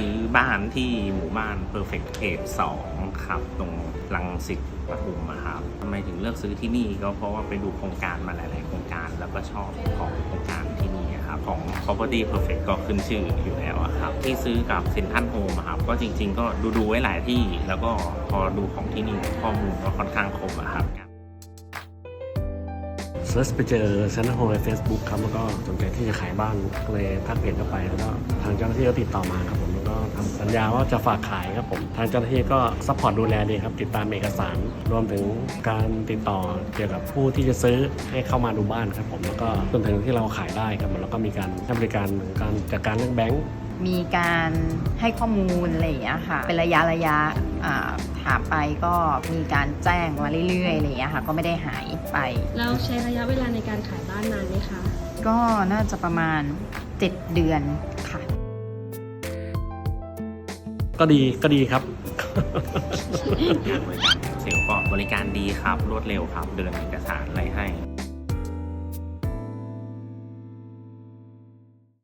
ซื้อบ้านที่หมู่บ้าน Perfect Age 2ครับ ตรงลังสิตปทุมอะครับทำไมถึงเลือกซื้อที่นี่ก็เพราะว่าไปดูโครงการมาหลาย ๆ โครงการแล้วก็ชอบของโครงการที่นี่ครับของ Property Perfect ก็ขึ้นชื่ออยู่แล้วครับที่ซื้อกับเซนทันโฮมครับก็จริง ๆ ก็ดูดู ๆ ไว้หลายที่ แล้วก็พอดูของที่นี่ข้อมูลก็ค่อนข้างครบครับเซิร์ชไปเจอเซ็นทรัลโฮมใน Facebook ครับ แล้วก็สนใจที่จะขายบ้านก็เลยทักเพจเข้าไป แล้วก็ทางเจ้าหน้าที่ก็ติดต่อมาครับผม แล้วก็ทำสัญญาว่าจะฝากขายครับผม ทางเจ้าหน้าที่ก็ซัพพอร์ตดูแลดีครับ ติดตามเอกสาร รวมถึงการติดต่อเกี่ยวกับผู้ที่จะซื้อให้เข้ามาดูบ้านครับผม แล้วก็จนถึงที่เราขายได้ครับผมแล้วก็มีการให้บริการการจัดการเรื่องแบงก์มีการให้ข้อมูลอะไรอย่างเงี้ยค่ะเป็นระยะระยะอ่าถามไปก็มีการแจ้งมาเรื่อยๆอะไรอย่างเงี้ยค่ะก็ไม่ได้หายไปแล้วใช้ระยะเวลาในการขายบ้านนานไหมคะ ก็น่าจะประมาณ 7 เดือนค่ะ ก็ดีก็ดีครับ บริการเซลล์ก็บริการดีครับ รวดเร็วครับ เดินเอกสารอะไรให้